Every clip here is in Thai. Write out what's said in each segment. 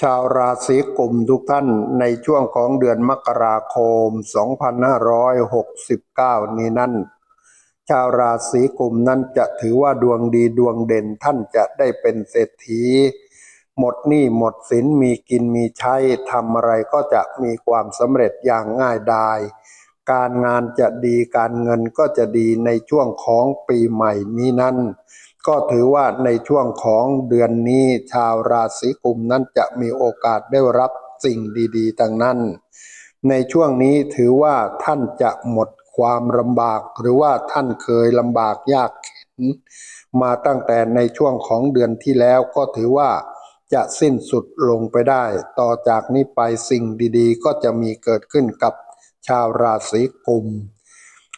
ชาวราศีกุมทุกท่านในช่วงของเดือนมกราคม 2569 นี้นั้น ชาวราศีกุมนั้นจะถือว่าดวงดีดวงเด่นท่านจะได้เป็นเศรษฐี หมดหนี้หมดสินมีกินมีใช้ทำอะไรก็จะมีความสำเร็จอย่างง่ายดาย การงานจะดีการเงินก็จะดีในช่วงของปีใหม่นี้นั้น ก็ถือว่าในช่วงของเดือนนี้ชาวราศีกุมนั้นจะมีโอกาสได้รับสิ่งดีๆต่างนั้น ในช่วงนี้ถือว่าท่านจะหมดความลำบาก หรือว่าท่านเคยลำบากยากเข็น มาตั้งแต่ในช่วงของเดือนที่แล้วก็ถือว่าจะสิ้นสุดลงไปได้ ต่อจากนี้ไปสิ่งดีๆ ก็จะมีเกิดขึ้นกับชาวราศีกุม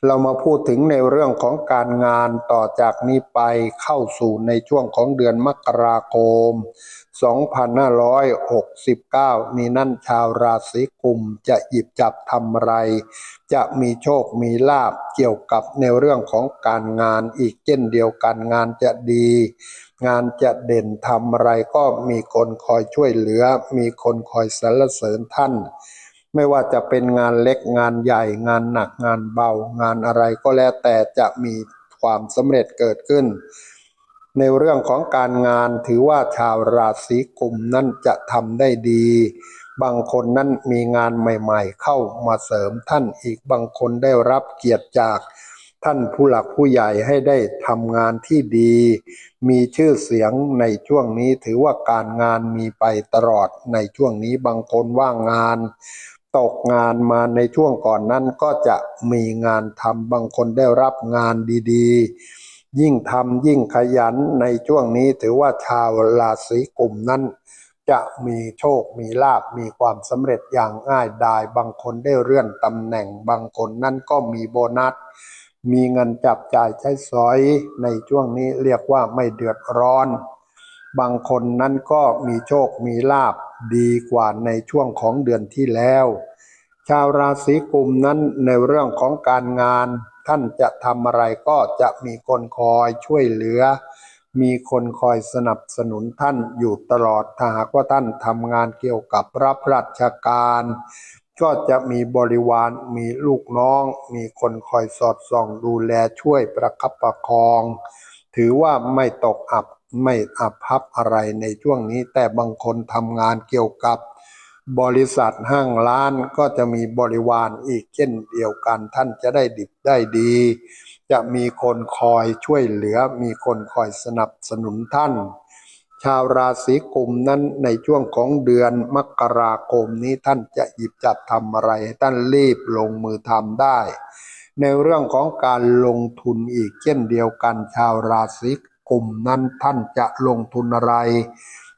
เรามาพูดถึงในเรื่องของการงานต่อจากนี้ไปเข้าสู่ในช่วงของเดือนมกราคม 2569 นี้นั่นชาวราศีกุมจะหยิบจับทำอะไร จะมีโชคมีลาบเกี่ยวกับในเรื่องของการงานอีกเช่นเดียวกันงานจะดี งานจะเด่นทำอะไรก็มีคนคอยช่วยเหลือ มีคนคอยสรรเสริญท่าน ไม่ว่าจะเป็นงานเล็กงานใหญ่ งานหนักงานเบา งานอะไรก็แล้วแต่จะมีความสำเร็จเกิดขึ้น ในเรื่องของการงานถือว่าชาวราศีกุมนั้นจะทำได้ดี บางคนนั้นมีงานใหม่ๆ เข้ามาเสริมท่านอีกบางคนได้รับเกียรติจากท่านผู้หลักผู้ใหญ่ให้ได้ทำงานที่ดี มีชื่อเสียงในช่วงนี้ถือว่าการงานมีไปตลอดในช่วงนี้บางคนว่างงาน ตกงานมาในช่วงก่อนนั้นก็จะมีงานทำบางคนได้รับงานดีๆ ยิ่งทำยิ่งขยันในช่วงนี้ถือว่าชาวราศีกุมนั้น จะมีโชคมีลาบมีความสำเร็จอย่างง่ายดาย บางคนได้เลื่อนตำแหน่ง บางคนนั่นก็มีโบนัส มีเงินจับจ่ายใช้สอยในช่วงนี้เรียกว่าไม่เดือดร้อน บางคนนั้นก็มีโชคมีลาบ ดีกว่าในช่วงของเดือนที่แล้ว ชาวราศีกุมนั้นในเรื่องของการงาน ท่านจะทำอะไรก็จะมีคนคอยช่วยเหลือ มีคนคอยสนับสนุนท่านอยู่ตลอดถ้าหากว่าท่านทำงานเกี่ยวกับรับราชการ ก็จะมีบริวารมีลูกน้อง มีคนคอยสอดส่องดูแลช่วยประคับประคอง ถือว่าไม่ตกอับ ไม่อับพับอะไรในช่วงนี้ แต่บางคนทำงานเกี่ยวกับบริษัทห้างร้านก็จะมีบริวารอีกเช่นเดียวกัน ท่านจะได้ดิบได้ดี จะมีคนคอยช่วยเหลือ มีคนคอยสนับสนุนท่าน ชาวราศีกุมนั้นในช่วงของเดือนมกราคมนี้ท่านจะหยิบจับทำอะไรให้ท่านรีบลงมือทำได้ ในเรื่องของการลงทุนอีกเช่นเดียวกัน ชาวราศี กลุ่มนั้นท่านจะลงทุนอะไร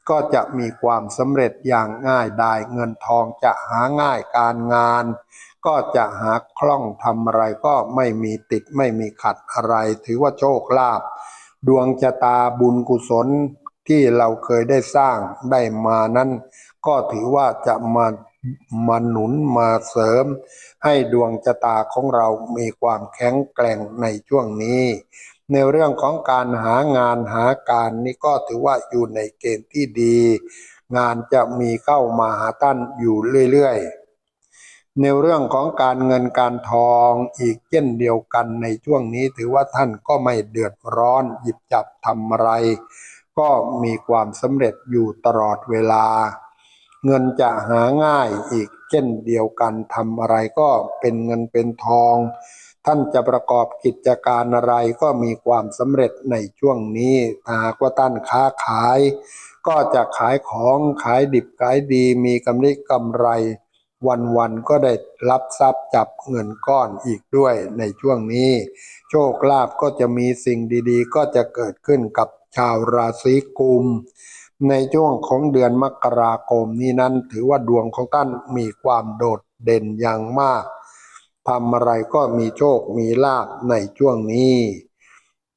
ก็จะมีความสำเร็จอย่างง่ายดายเงินทองจะหาง่ายการงาน ก็จะหาคล่องทำอะไรก็ไม่มีติดไม่มีขัดอะไร ถือว่าโชคลาภดวงชะตาบุญกุศลที่เราเคยได้สร้างได้มานั้น ก็ถือว่าจะมามาหนุนมาเสริม ให้ดวงชะตาของเรามีความแข็งแกร่งในช่วงนี้ ในเรื่องของการหางานหาการนี่ก็ถือว่าอยู่ในเกณฑ์ที่ดี งานจะมีเข้ามาหาท่านอยู่เรื่อยๆ ในเรื่องของการเงินการทองอีกเช่นเดียวกันในช่วงนี้ถือว่าท่านก็ไม่เดือดร้อนหยิบจับทำอะไร ก็มีความสำเร็จอยู่ตลอดเวลา เงินจะหาง่ายอีกเช่นเดียวกันทำอะไรก็เป็นเงินเป็นทอง ท่านจะประกอบกิจการอะไรก็มีความสำเร็จในช่วงนี้หากว่าท่านค้าขาย ก็จะขายของขายดิบขายดี มีกำไรกำไร วันๆก็ได้รับทรัพย์จับเงินก้อนอีกด้วยในช่วงนี้ โชคลาภก็จะมีสิ่งดีๆ ก็จะเกิดขึ้นกับชาวราศีกุม ในช่วงของเดือนมกราคมนี้นั้นถือว่าดวงของท่านมีความโดดเด่นอย่างมาก ทำอะไรก็มีโชคมีลาภในช่วงนี้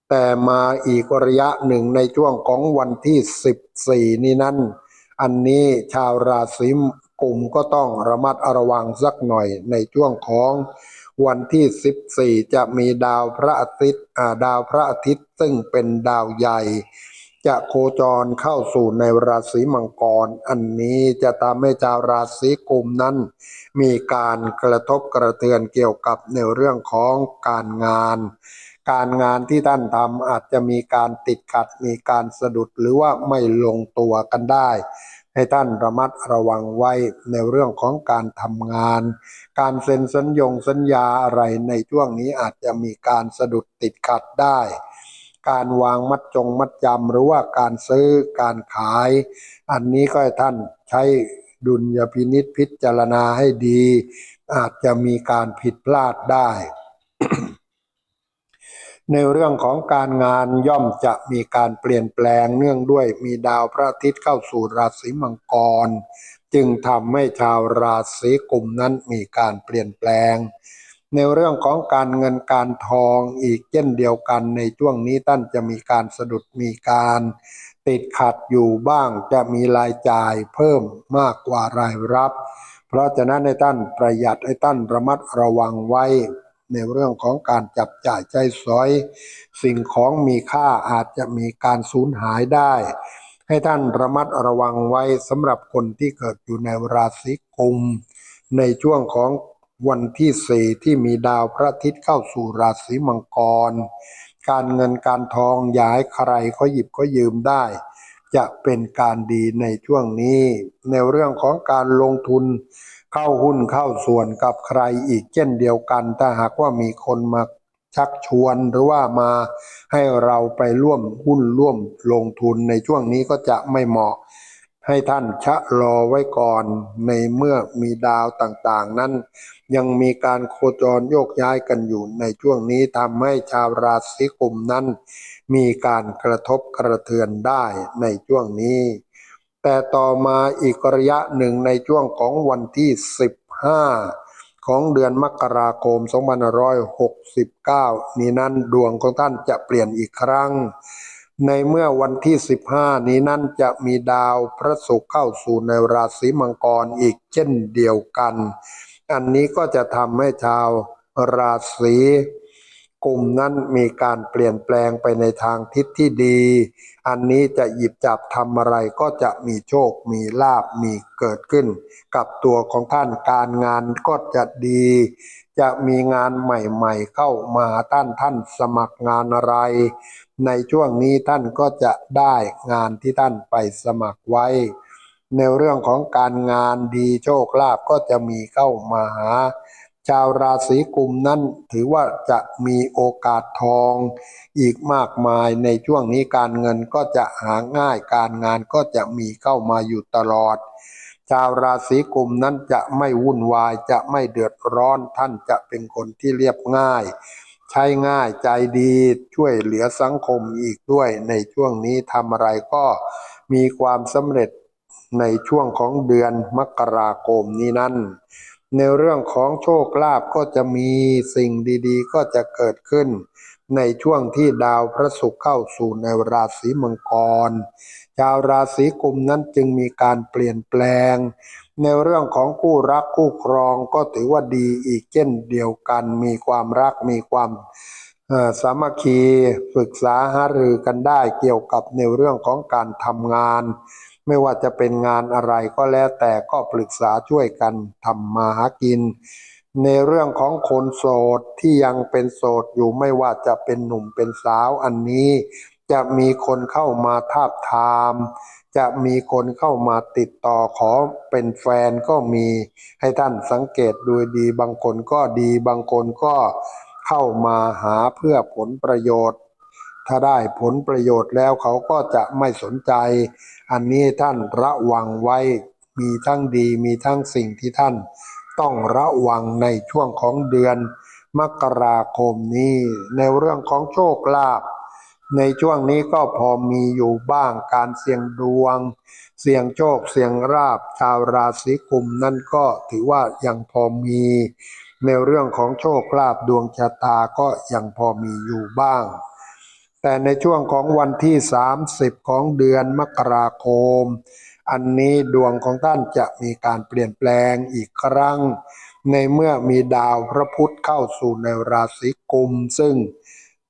แต่มาอีกระยะหนึ่งในช่วงของวันที่ 14 นี้นั้น อันนี้ชาวราศีกุมก็ต้องระมัดระวังสักหน่อยในช่วงของวันที่ 14 จะมีดาวพระอาทิตย์ดาวพระอาทิตย์ซึ่งเป็นดาวใหญ่ จะโคจรเข้าสู่ในราศีมังกร อันนี้จะทำให้ชาวราศีกุมนั้น มีการกระทบกระเทือนเกี่ยวกับในเรื่องของการงาน การงานที่ท่านทำอาจจะมีการติดขัดมีการสะดุดหรือว่าไม่ลงตัวกันได้ ให้ท่านระมัดระวังไว้ในเรื่องของการทำงาน การเซ็นสัญญงสัญญาอะไรในช่วงนี้อาจจะมีการสะดุดติดขัดได้ การวางมัดจงมัดจำหรือว่าการซื้อการขาย อันนี้ก็ให้ท่านใช้ดุลยพินิษพิจารณาให้ดี อาจจะมีการผิดพลาดได้ ในเรื่องของการงานย่อมจะมีการเปลี่ยนแปลงเนื่องด้วยมีดาวพระอาทิตย์เข้าสู่ราศีมังกร จึงทำให้ชาวราศีกลุ่มนั้นมีการเปลี่ยนแปลง ในเรื่องของการเงินการทองอีกเช่นเดียวกันในช่วงนี้ท่านจะมีการสะดุดมีการติดขัดอยู่บ้างจะมีรายจ่ายเพิ่มมากกว่ารายรับ เพราะฉะนั้นให้ท่านประหยัดให้ท่านระมัดระวังไว้ ในเรื่องของการจับจ่ายใช้สอย สิ่งของมีค่าอาจจะมีการสูญหายได้ ให้ท่านระมัดระวังไว้สำหรับคนที่เกิดอยู่ในราศีกุมในช่วงของ วันที่สี่ที่มีดาวพระอาทิตย์เข้าสู่ราศีมังกร การเงินการทองย่าให้ใครเขาหยิบเขายืมได้ จะเป็นการดีในช่วงนี้ ในเรื่องของการลงทุนเข้าหุ้นเข้าส่วนกับใครอีกเช่นเดียวกัน ถ้าหากว่ามีคนมาชักชวนหรือว่ามาให้เราไปร่วมหุ้นร่วมลงทุนในช่วงนี้ก็จะไม่เหมาะ ให้ท่านชะลอไว้ก่อนในเมื่อมีดาวต่างๆ นั้น ยังมีการโคจรโยกย้ายกันอยู่ในช่วงนี้ทำให้ชาวราศีกุมนั้น มีการกระทบกระเทือนได้ในช่วงนี้ แต่ต่อมาอีกระยะหนึ่งในช่วงของวันที่ 15 ของเดือนมกราคม 2569 นี้นั้นดวงของท่านจะเปลี่ยนอีกครั้ง ในเมื่อวันที่ 15 นี้นั้นจะมีดาวพระศุกร์เข้าสู่ในราศีมังกรอีกเช่นเดียวกัน อันนี้ก็จะทำให้ชาวราศีกลุ่มนั้นมีการเปลี่ยนแปลงไปในทางทิศที่ดี อันนี้จะหยิบจับทำอะไรก็จะมีโชค มีลาบ มีเกิดขึ้น กับตัวของท่านการงานก็จะดี จะมีงานใหม่ๆเข้ามาท่านท่านสมัครงานอะไร ในช่วงนี้ท่านก็จะได้งานที่ท่านไปสมัครไว้ ในเรื่องของการงานดีโชคลาภก็จะมีเข้ามาหา ชาวราศีกุมนั้นถือว่าจะมีโอกาสทองอีกมากมายในช่วงนี้การเงินก็จะหาง่ายการงานก็จะมีเข้ามาอยู่ตลอด ชาวราศีกุมนั้นจะไม่วุ่นวายจะไม่เดือดร้อนท่านจะเป็นคนที่เรียบง่าย ใช้ง่ายใจดีช่วยเหลือสังคมอีกด้วย ในช่วงนี้ทำอะไรก็มีความสำเร็จในช่วงของเดือนมกราคมนี้นั้น ในเรื่องของโชคลาภก็จะมีสิ่งดีๆ ก็จะเกิดขึ้น ในช่วงที่ดาวพระศุกร์เข้าสู่ในราศีมังกร ชาวราศีกุมนั้นจึงมีการเปลี่ยนแปลง ในเรื่องของคู่รักคู่ครองก็ถือว่าดีอีกเช่นเดียวกัน มีความรักมีความสามัคคีปรึกษาหารือกันได้เกี่ยวกับในเรื่องของการทำงาน ไม่ว่าจะเป็นงานอะไรก็แล้วแต่ก็ปรึกษาช่วยกันทำมาหากิน ในเรื่องของคนโสดที่ยังเป็นโสดอยู่ไม่ว่าจะเป็นหนุ่มเป็นสาวอันนี้ จะมีคนเข้ามาทาบทาม จะมีคนเข้ามาติดต่อขอเป็นแฟนก็มีให้ท่านสังเกตดูดีบางคนก็ดีบางคนก็เข้ามาหาเพื่อผลประโยชน์ ถ้าได้ผลประโยชน์แล้วเขาก็จะไม่สนใจ อันนี้ท่านระวังไว้มีทั้งดีมีทั้งสิ่งที่ท่าน ต้องระวังในช่วงของเดือนมกราคมนี้ ในเรื่องของโชคลาภในช่วงนี้ก็พอมีอยู่บ้างการเสี่ยงดวง เสี่ยงโชคเสี่ยงราบชาวราศีกุมนั่นก็ถือว่ายังพอมี ในเรื่องของโชคลาภดวงชะตาก็ยังพอมีอยู่บ้าง แต่ในช่วงของวันที่ 30 ของเดือนมกราคม อันนี้ดวงของท่านจะมีการเปลี่ยนแปลงอีกครั้ง ในเมื่อมีดาวพระพุธเข้าสู่ในราศีกุม ซึ่ง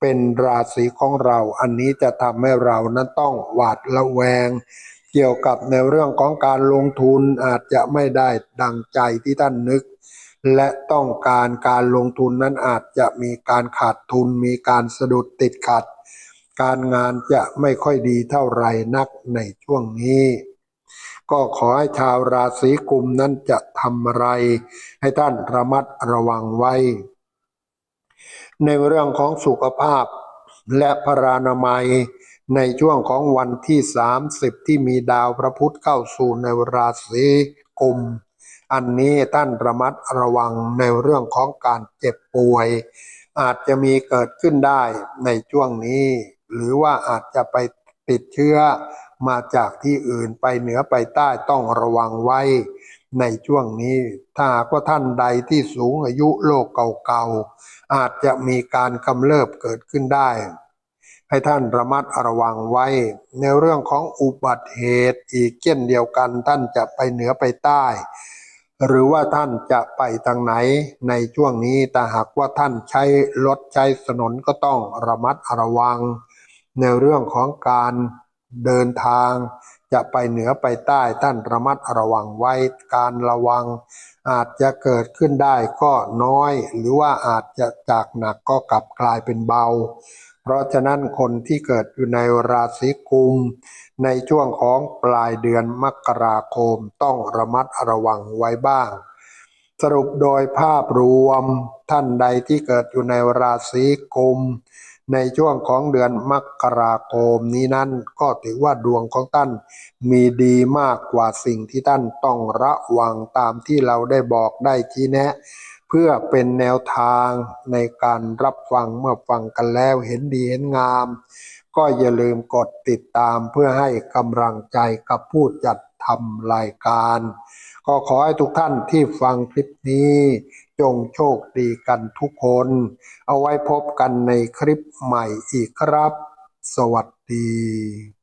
เป็นราศีของเรา อันนี้จะทำให้เรานั้นต้องหวาดระแวง เกี่ยวกับในเรื่องของการลงทุนอาจจะไม่ได้ดังใจที่ท่านนึก และต้องการการลงทุนนั้นอาจจะมีการขาดทุน มีการสะดุดติดขัด การงานจะไม่ค่อยดีเท่าไหร่นักในช่วงนี้ ก็ขอให้ชาวราศีกุมนั้นจะทำอะไร ให้ท่านระมัดระวังไว้ ในเรื่องของสุขภาพและพรานามัยในช่วงของวันที่ 30 ที่มีดาวพระพุธเข้าสู่ในราศีกุม อันนี้ท่านระมัดระวังในเรื่องของการเจ็บป่วย อาจจะมีเกิดขึ้นได้ในช่วงนี้ หรือว่าอาจจะไปติดเชื้อ มาจากที่อื่นไปเหนือไปใต้ต้องระวังไว้ ในช่วงนี้ถ้ากว่าท่านใดที่สูงอายุโรคเก่าๆ อาจจะมีการกำเริบเกิดขึ้นได้ ให้ท่านระมัดระวังไว้ ในเรื่องของอุบัติเหตุอีกเช่นเดียวกันท่านจะไปเหนือไปใต้ หรือว่าท่านจะไปทางไหนในช่วงนี้แต่หากว่าท่านใช้รถใช้ถนนก็ต้องระมัดระวัง ในเรื่องของการ เดินทางจะไปเหนือไปใต้ท่านระมัดระวังไว้การระวัง อาจจะเกิดขึ้นได้ก็น้อย หรือว่าอาจจะจากหนักก็กลับกลายเป็นเบา เพราะฉะนั้นคนที่เกิดอยู่ในราศีกุม ในช่วงของปลายเดือนมกราคมต้องระมัดระวังไว้บ้าง สรุปโดยภาพรวมท่านใดที่เกิดอยู่ในราศีกุม ในช่วงของเดือนมกราคมนี้นั้นก็ถือว่าดวงของท่านมีดีมากกว่าสิ่งที่ท่านต้องระวังตามที่เราได้บอกได้ชี้แนะ เพื่อเป็นแนวทางในการรับฟังเมื่อฟังกันแล้วเห็นดีเห็นงาม ก็อย่าลืมกดติดตามเพื่อให้กำลังใจกับผู้จัดทำรายการ ก็ขอให้ทุกท่านที่ฟังคลิปนี้ จงโชคดีกันทุกคน เอาไว้พบกันในคลิปใหม่อีกครับ สวัสดี